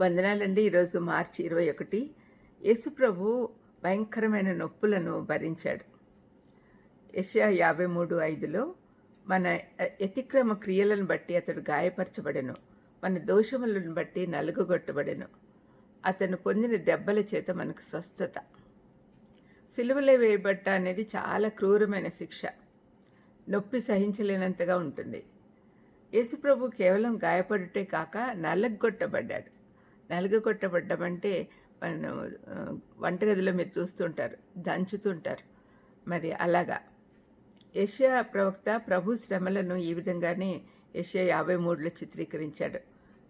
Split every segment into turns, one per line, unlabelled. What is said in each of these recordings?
వందనాలండి. ఈరోజు మార్చి ఇరవై ఒకటి. యేసుప్రభు భయంకరమైన నొప్పులను భరించాడు. యెషయా యాభై మూడు ఐదులో మన అతిక్రమ క్రియలను బట్టి అతడు గాయపరచబడెను. మన దోషములను బట్టి నలుగుగొట్టబడెను. అతను పొందిన దెబ్బల చేత మనకు స్వస్థత. సిలువలే వేయబట్ట అనేది చాలా క్రూరమైన శిక్ష. నొప్పి సహించలేనంతగా ఉంటుంది. యేసుప్రభు కేవలం గాయపడుటే కాక నలగొట్టబడ్డాడు నలగొట్టబడ్డం అంటే మన వంటగదిలో మీరు చూస్తుంటారు దంచుతుంటారు. మరి అలాగా. ఏషియా ప్రవక్త ప్రభు శ్రమలను ఈ విధంగానే యెషయా యాభై మూడులో చిత్రీకరించాడు.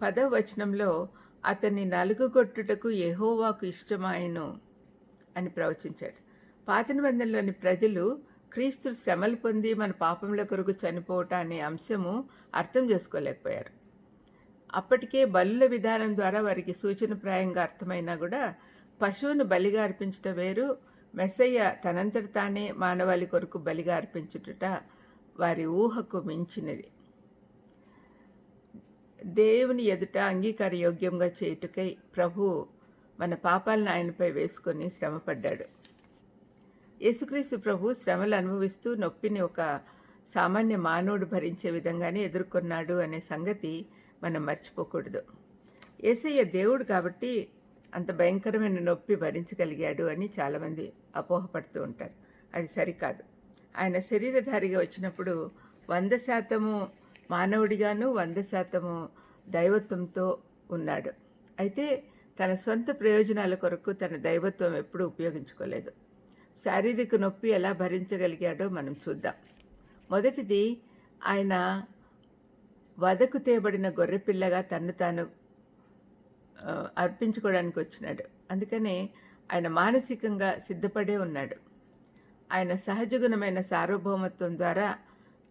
పదవ వచనంలో అతన్ని నలుగుగొట్టుటకు ఎహోవాకు ఇష్టమాయను అని ప్రవచించాడు. పాత నిబంధనలోని ప్రజలు క్రీస్తు శ్రమలు పొంది మన పాపముల కొరకు చనిపోవటం అనే అంశము అర్థం చేసుకోలేకపోయారు. అప్పటికే బలుల విధానం ద్వారా వారికి సూచనప్రాయంగా అర్థమైనా కూడా పశువును బలిగా అర్పించట వేరు మెస్సయ్య తనంతట తానే మానవాళి కొరకు బలిగా అర్పించుట వారి ఊహకు మించినది. దేవుని ఎదుట అంగీకార యోగ్యంగా చేయుటకై ప్రభు మన పాపాలను ఆయనపై వేసుకొని శ్రమపడ్డాడు. యేసుక్రీస్తు ప్రభు శ్రమలు అనుభవిస్తూ నొప్పిని ఒక సామాన్య మానవుడు భరించే విధంగానే ఎదుర్కొన్నాడు అనే సంగతి మనం మర్చిపోకూడదు. ఏసయ్య దేవుడు కాబట్టి అంత భయంకరమైన నొప్పి భరించగలిగాడు అని చాలామంది అపోహపడుతూ ఉంటారు. అది సరికాదు. ఆయన శరీరధారిగా వచ్చినప్పుడు వంద శాతము మానవుడిగాను వంద శాతము దైవత్వంతో ఉన్నాడు. అయితే తన సొంత ప్రయోజనాల కొరకు తన దైవత్వం ఎప్పుడూ ఉపయోగించుకోలేదు. శారీరక నొప్పి ఎలా భరించగలిగాడో మనం చూద్దాం. మొదటిది ఆయన వదకు తేబడిన గొర్రెపిల్లగా తన్ను తాను అర్పించుకోవడానికి వచ్చినాడు. అందుకనే ఆయన మానసికంగా సిద్ధపడే ఉన్నాడు. ఆయన సహజగుణమైన సార్వభౌమత్వం ద్వారా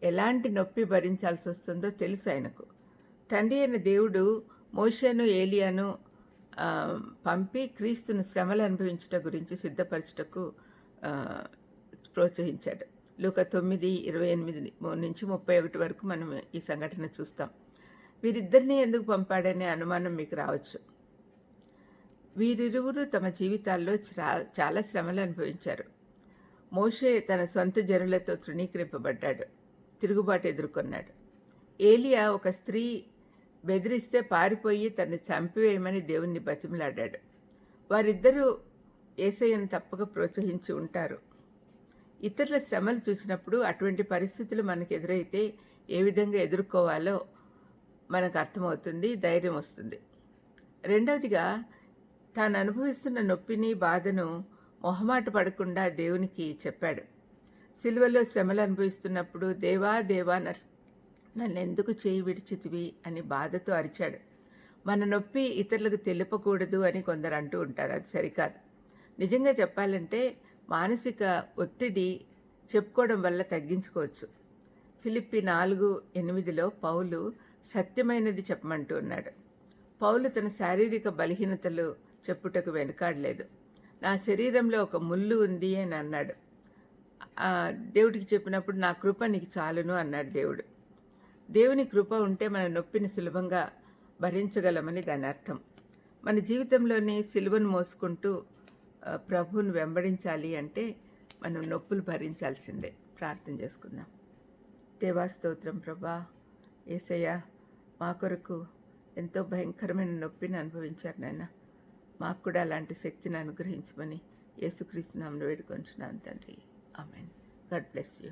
ఎలాంటి నొప్పి భరించాల్సి వస్తుందో తెలుసు ఆయనకు. తండ్రి అయిన దేవుడు మోషను ఏలియాను పంపి క్రీస్తును శ్రమలు అనుభవించుట గురించి సిద్ధపరచుటకు ప్రోత్సహించాడు. లూక తొమ్మిది ఇరవై ఎనిమిది నుంచి ముప్పై ఒకటి వరకు మనం ఈ సంఘటన చూస్తాం. వీరిద్దరిని ఎందుకు పంపాడనే అనుమానం మీకు రావచ్చు. వీరిరువురు తమ జీవితాల్లో చా- చాలా శ్రమలు అనుభవించారు. మోషే తన సొంత జనులతో తృణీకరింపబడ్డాడు. తిరుగుబాటు ఎదుర్కొన్నాడు. ఏలియా ఒక స్త్రీ బెదిరిస్తే పారిపోయి తన్ని చంపివేయమని దేవుణ్ణి బతిమలాడాడు. వారిద్దరూ ఏసయ్యను తప్పక ప్రోత్సహించి ఉంటారు. ఇతరుల శ్రమలు చూసినప్పుడు అటువంటి పరిస్థితులు మనకు ఎదురైతే ఏ విధంగా ఎదుర్కోవాలో మనకు అర్థమవుతుంది ధైర్యం వస్తుంది. రెండవదిగా తాను అనుభవిస్తున్న నొప్పిని బాధను మొహమాట పడకుండా దేవునికి చెప్పాడు. సిలువలో శ్రమలు అనుభవిస్తున్నప్పుడు దేవా దేవా నర్- నన్ను ఎందుకు చేయి విడిచితివి? అని బాధతో అరిచాడు. మన నొప్పి ఇతరులకు తెలుపకూడదు అని కొందరు అంటూ ఉంటారు అది సరికాదు. నిజంగా చెప్పాలంటే మానసిక ఒత్తిడి చెప్పుకోవడం వల్ల తగ్గించుకోవచ్చు. ఫిలిప్పి నాలుగు ఎనిమిదిలో పౌలు సత్యమైనది చెప్పమంటూ ఉన్నాడు. పౌలు తన శారీరక బలహీనతలు చెప్పుటకు వెనుకాడలేదు. నా శరీరంలో ఒక ముళ్ళు ఉంది అని అన్నాడు. దేవుడికి చెప్పినప్పుడు నా కృప నీకు చాలును అన్నాడు దేవుడు. దేవుని కృప ఉంటే మన నొప్పిని సులభంగా భరించగలమని దాని అర్థం. మన జీవితంలోని సిలువను మోసుకుంటూ ప్రభువును వెంబడించాలి అంటే మనం నొప్పులు భరించాల్సిందే. ప్రార్థన చేసుకుందాం. దేవాస్తోత్రం ప్రభా. ఏసయ్య మా కొరకు ఎంతో భయంకరమైన నొప్పిని అనుభవించారు నాయన. మాకు కూడా అలాంటి శక్తిని అనుగ్రహించమని యేసుక్రీస్తు నామను వేడుకొంచున్నాను తండ్రి. ఆమెన్. God bless you.